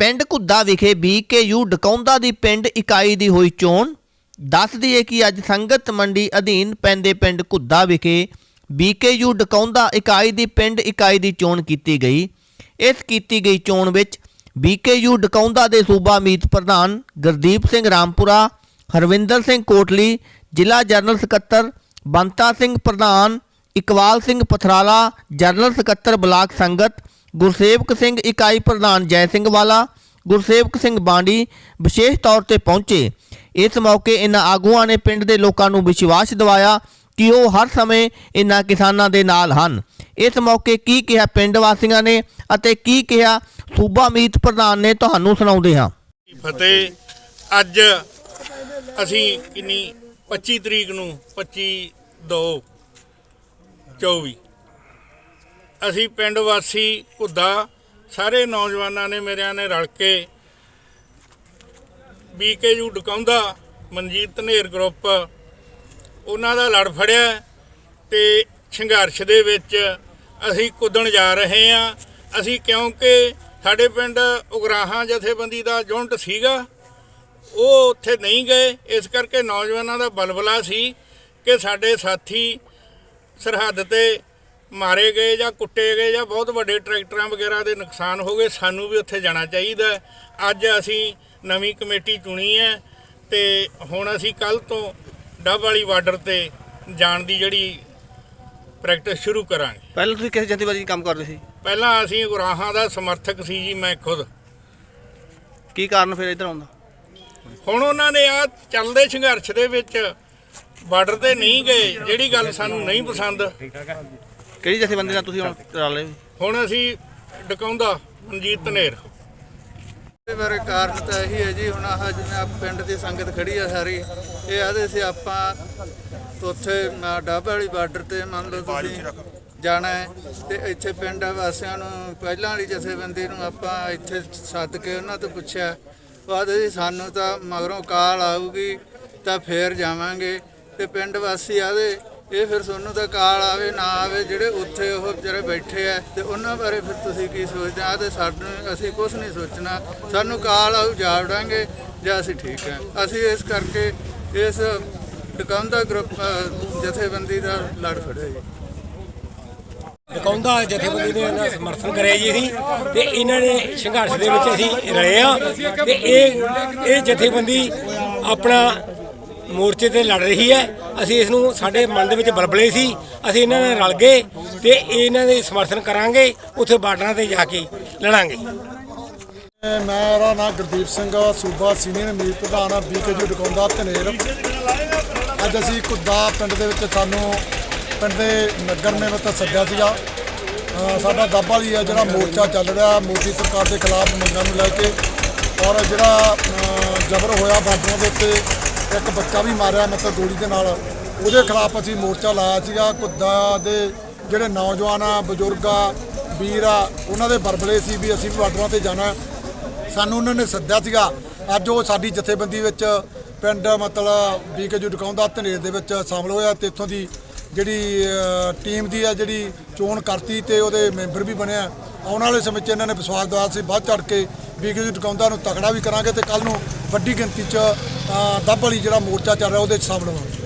ਪਿੰਡ ਘੁੱਦਾ ਵਿਖੇ ਬੀਕੇਯੂ ਡਕੌਂਦਾ ਦੀ ਪਿੰਡ ਇਕਾਈ ਦੀ ਹੋਈ ਚੋਣ। ਦੱਸ ਦਈਏ ਕਿ ਅੱਜ ਸੰਗਤ ਮੰਡੀ ਅਧੀਨ ਪੈਂਦੇ ਪਿੰਡ ਘੁੱਦਾ ਵਿਖੇ ਬੀਕੇਯੂ ਡਕੌਂਦਾ ਇਕਾਈ ਦੀ ਪਿੰਡ ਇਕਾਈ ਦੀ ਚੋਣ ਕੀਤੀ ਗਈ। ਇਸ ਕੀਤੀ ਗਈ ਚੋਣ ਵਿੱਚ ਬੀਕੇਯੂ ਡਕੌਂਦਾ ਦੇ ਸੂਬਾ ਮੀਤ ਪ੍ਰਧਾਨ ਗੁਰਦੀਪ ਸਿੰਘ ਰਾਮਪੁਰਾ, ਹਰਵਿੰਦਰ ਸਿੰਘ ਕੋਟਲੀ, ਜ਼ਿਲ੍ਹਾ ਜਨਰਲ ਸਕੱਤਰ ਬੰਤਾ ਸਿੰਘ ਪ੍ਰਧਾਨ ਇਕਬਾਲ ਸਿੰਘ ਪਥਰਾਲਾ, ਜਨਰਲ ਸਕੱਤਰ ਬਲਾਕ ਸੰਗਤ ਗੁਰਸੇਵਕ ਸਿੰਘ ਇਕਾਈ ਪ੍ਰਧਾਨ ਜੈ ਸਿੰਘ ਵਾਲਾ, ਗੁਰਸੇਵਕ ਸਿੰਘ ਬਾਂਡੀ ਵਿਸ਼ੇਸ਼ ਤੌਰ ਤੇ ਪਹੁੰਚੇ। ਇਸ ਮੌਕੇ ਇਹਨਾਂ ਆਗੂਆਂ ਨੇ ਪਿੰਡ ਦੇ ਲੋਕਾਂ ਨੂੰ ਵਿਸ਼ਵਾਸ ਦਿਵਾਇਆ ਕਿ ਉਹ ਹਰ ਸਮੇਂ ਇਹਨਾਂ ਕਿਸਾਨਾਂ ਦੇ ਨਾਲ ਹਨ। ਇਸ ਮੌਕੇ ਕੀ ਕਿਹਾ ਪਿੰਡ ਵਾਸੀਆਂ ਨੇ ਅਤੇ ਕੀ ਕਿਹਾ ਸੂਬਾ ਮੀਤ ਪ੍ਰਧਾਨ ਨੇ ਤੁਹਾਨੂੰ ਸੁਣਾਉਂਦੇ ਹਾਂ। ਫਤਿਹ, ਅੱਜ ਅਸੀਂ ਕਿੰਨੀ 25 ਤਰੀਕ ਨੂੰ 25 ਦੋ 24 ਅਸੀਂ ਪਿੰਡ ਵਾਸੀ ਘੁੱਦਾ, ਸਾਰੇ ਨੌਜਵਾਨਾਂ ਨੇ ਮੇਰਿਆਂ ਨੇ ਰਲ ਕੇ ਬੀਕੇਯੂ ਡਕਾਉਂਦਾ ਮਨਜੀਤ ਧਨੇਰ ਗਰੁੱਪ, ਉਹਨਾਂ ਦਾ ਲੜ ਫੜਿਆ ਤੇ ਸੰਘਰਸ਼ ਦੇ ਵਿੱਚ ਅਸੀਂ ਕੁੱਦਣ ਜਾ ਰਹੇ ਹਾਂ। ਅਸੀਂ ਕਿਉਂਕਿ ਸਾਡੇ ਪਿੰਡ ਉਗਰਾਹਾਂ ਜਥੇਬੰਦੀ ਦਾ ਜੁੰਟ ਸੀਗਾ, ਉਹ ਉੱਥੇ ਨਹੀਂ ਗਏ। ਇਸ ਕਰਕੇ ਨੌਜਵਾਨਾਂ ਦਾ ਬਲਬਲਾ ਸੀ ਕਿ ਸਾਡੇ ਸਾਥੀ ਸਰਹੱਦ ਤੇ ਮਾਰੇ ਗਏ ਜਾਂ ਕੁੱਟੇ ਗਏ ਜਾਂ ਬਹੁਤ ਵੱਡੇ ਟਰੈਕਟਰਾਂ ਵਗੈਰਾ ਦੇ ਨੁਕਸਾਨ ਹੋ ਗਏ ਸਾਨੂੰ ਵੀ ਉੱਥੇ ਜਾਣਾ ਚਾਹੀਦਾ। ਅੱਜ ਅਸੀਂ ਨਵੀਂ ਕਮੇਟੀ ਚੁਣੀ ਹੈ ਤੇ ਹੁਣ ਅਸੀਂ ਕੱਲ ਤੋਂ ਡੱਬ ਵਾਲੀ ਬਾਰਡਰ ਤੇ ਜਾਣ ਦੀ ਜਿਹੜੀ ਪ੍ਰੈਕਟਿਸ ਸ਼ੁਰੂ ਕਰਾਂਗੇ। ਪਹਿਲਾਂ ਤੁਸੀਂ ਕਿਸ ਜਥੇਬੰਦੀ ਕੰਮ ਕਰਦੇ ਸੀ? ਪਹਿਲਾਂ ਅਸੀਂ ਗੁਰਾਹਾਂ ਦਾ ਸਮਰਥਕ ਸੀ ਜੀ ਮੈਂ ਖੁਦ। ਕੀ ਕਾਰਨ ਫਿਰ ਇੱਧਰ ਆਉਂਦਾ ਹੁਣ ਉਹਨਾਂ ਨੇ ਆ ਚੱਲਦੇ ਸੰਘਰਸ਼ ਦੇ ਵਿੱਚ ਬਾਰਡਰ ਤੇ ਨਹੀਂ ਗਏ ਜਿਹੜੀ ਗੱਲ ਸਾਨੂੰ ਨਹੀਂ ਪਸੰਦ ਕਿਹੜੀ ਜਥੇਬੰਦੀ ਨਾਲ ਤੁਸੀਂ ਹੁਣ ਰਲੇ ਹੁਣ ਅਸੀਂ ਡਕਾਉਂਦਾ ਮਨਜੀਤ ਧਨੇਰ। ਇਹ ਬਾਰੇ ਕਾਰਨ ਤਾਂ ਇਹੀ ਹੈ ਜੀ ਹੁਣ ਆਹ ਜਿਵੇਂ ਆ ਪਿੰਡ ਦੀ ਸੰਗਤ ਖੜੀ ਆ ਸਾਰੀ ਇਹ ਆਦੇ ਸੀ ਆਪਾਂ ਉੱਥੇ ਡੱਬ ਵਾਲੀ ਬਾਰਡਰ ਤੇ ਮੰਨ ਲਓ ਤੁਸੀਂ ਜਾਣਾ ਹੈ ਤੇ ਇੱਥੇ ਪਿੰਡ ਵਾਸੀਆਂ ਨੂੰ ਪਹਿਲਾਂ ਵਾਲੀ ਜਥੇਬੰਦੀ ਨੂੰ ਆਪਾਂ ਇੱਥੇ ਸੱਦ ਕੇ ਉਹਨਾਂ ਤੋਂ ਪੁੱਛਿਆ ਉਹ ਆਦੇ ਸੀ ਸਾਨੂੰ ਤਾਂ ਮਗਰੋਂ ਕਾਲ ਆਊਗੀ ਤਾਂ ਫੇਰ ਜਾਵਾਂਗੇ ਤੇ ਪਿੰਡ ਵਾਸੀ ਆਦੇ ਇਹ ਫਿਰ ਤੁਹਾਨੂੰ ਤਾਂ ਕਾਲ ਆਵੇ, ਨਾ ਆਵੇ, ਜਿਹੜੇ ਉੱਥੇ ਉਹ ਵਿਚਾਰੇ ਬੈਠੇ ਆ, ਤੇ ਉਹਨਾਂ ਬਾਰੇ ਫਿਰ ਤੁਸੀਂ ਕੀ ਸੋਚਦੇ ਆ? ਤੇ ਸਾਨੂੰ, ਅਸੀਂ ਕੁਝ ਨਹੀਂ ਸੋਚਣਾ। ਸਾਨੂੰ ਕਾਲ ਆਊ, ਜਾ ਵੜਾਂਗੇ, ਜਾਂ ਅਸੀਂ ਠੀਕ ਆ। ਅਸੀਂ ਇਸ ਕਰਕੇ ਇਸ ਟਿਕਾਉਂਦਾ ਗਰੁੱਪ ਜਥੇਬੰਦੀ ਦਾ ਲੜ ਫੜਿਆ ਜੀ। ਦਕਾਉਂਦਾ ਜਥੇਬੰਦੀ ਨੇ ਇਹਨਾਂ ਦਾ ਸਮਰਥਨ ਕਰਿਆ ਜੀ ਅਸੀਂ, ਤੇ ਇਹਨਾਂ ਨੇ ਸੰਘਰਸ਼ ਦੇ ਵਿੱਚ ਅਸੀਂ ਰਲੇ ਆ, ਤੇ ਇਹ ਇਹ ਜਥੇਬੰਦੀ ਆਪਣਾ ਮੋਰਚੇ ਤੇ ਲੜ ਰਹੀ ਹੈ। ਅਸੀਂ ਇਸ ਨੂੰ ਸਾਡੇ ਮਨ ਦੇ ਵਿੱਚ ਬਲਬਲੇ ਸੀ। ਅਸੀਂ ਇਹਨਾਂ ਨਾਲ ਰਲ ਗਏ ਤੇ ਇਹਨਾਂ ਦੇ ਸਮਰਥਨ ਕਰਾਂਗੇ। ਉੱਥੇ ਬਾਰਡਰਾਂ ਤੇ ਜਾ ਕੇ ਲੜਾਂਗੇ। ਮੇਰਾ ਨਾਮ ਗੁਰਦੀਪ ਸਿੰਘ ਆ, ਸੂਬਾ ਸੀਨੀਅਰ ਮੀਤ ਪ੍ਰਧਾਨ ਆ ਬੀਕੇਯੂ ਡਕਾਉਂਦਾ ਧਨੇਰ ਅੱਜ ਅਸੀਂ ਕੁੱਦਾ ਪਿੰਡ ਦੇ ਵਿੱਚ ਸਾਨੂੰ ਪਿੰਡ ਦੇ ਨਗਰ ਨੇ ਤਾਂ ਸੱਦਿਆ ਸੀਗਾ। ਅ, ਸਾਡਾ ਦੱਬ ਵਾਲੀ ਆ ਜਿਹੜਾ ਮੋਰਚਾ ਚੱਲ ਰਿਹਾ ਮੋਦੀ ਸਰਕਾਰ ਦੇ ਖਿਲਾਫ ਮੰਗਾਂ ਨੂੰ ਲੈ ਕੇ। ਔਰ ਜਿਹੜਾ ਅ, ਜ਼ਬਰ ਹੋਇਆ ਬਾਰਡਰਾਂ ਦੇ ਉੱਤੇ ਇੱਕ ਬੱਚਾ ਵੀ ਮਾਰਿਆ ਮਤਲਬ ਗੋਲੀ ਦੇ ਨਾਲ। ਉਹਦੇ ਖਿਲਾਫ ਅਸੀਂ ਮੋਰਚਾ ਲਾਇਆ ਸੀਗਾ। ਕੁੱਦਾ ਦੇ ਜਿਹੜੇ ਨੌਜਵਾਨ ਆ, ਬਜ਼ੁਰਗ ਆ, ਵੀਰ ਆ, ਉਹਨਾਂ ਦੇ ਬਰਬਲੇ ਸੀ ਵੀ ਅਸੀਂ ਵੀ ਬਾਰਡਰਾਂ ਤੇ ਜਾਣਾ। ਸਾਨੂੰ ਉਹਨਾਂ ਨੇ ਸੱਦਿਆ ਸੀਗਾ। ਅੱਜ ਉਹ ਸਾਡੀ ਜਥੇਬੰਦੀ ਵਿੱਚ ਪਿੰਡ ਮਤਲਬ ਬੀਕੇਜੂ ਡਕਾਉਂਦਾ ਧਨੇਰ ਦੇ ਵਿੱਚ ਸ਼ਾਮਲ ਹੋਇਆ ਤੇ ਇੱਥੋਂ ਦੀ ਜਿਹੜੀ ਟੀਮ ਦੀ ਆ ਜਿਹੜੀ ਚੋਣ ਕਰਤੀ ਤੇ ਉਹਦੇ ਮੈਂਬਰ ਵੀ ਬਣਿਆ। ਆਉਣ ਵਾਲੇ ਸਮੇਂ 'ਚ ਇਹਨਾਂ ਨੇ ਵਿਸ਼ਵਾਸ ਦਿਵਾਇਆ ਸੀ, ਵੱਧ ਚੜ ਕੇ ਬੀਕੇਜੂ ਟਿਕਾਉਂਦਾ ਨੂੰ ਤਕੜਾ ਵੀ ਕਰਾਂਗੇ ਤੇ ਕੱਲ ਨੂੰ ਵੱਡੀ ਗਿਣਤੀ 'ਚ ਦੱਬ ਵਾਲੀ ਜਿਹੜਾ ਮੋਰਚਾ ਚੱਲ ਰਿਹਾ ਉਹਦੇ 'ਚ ਸ਼ਾਮਲ ਹੋਵਾਂਗੇ।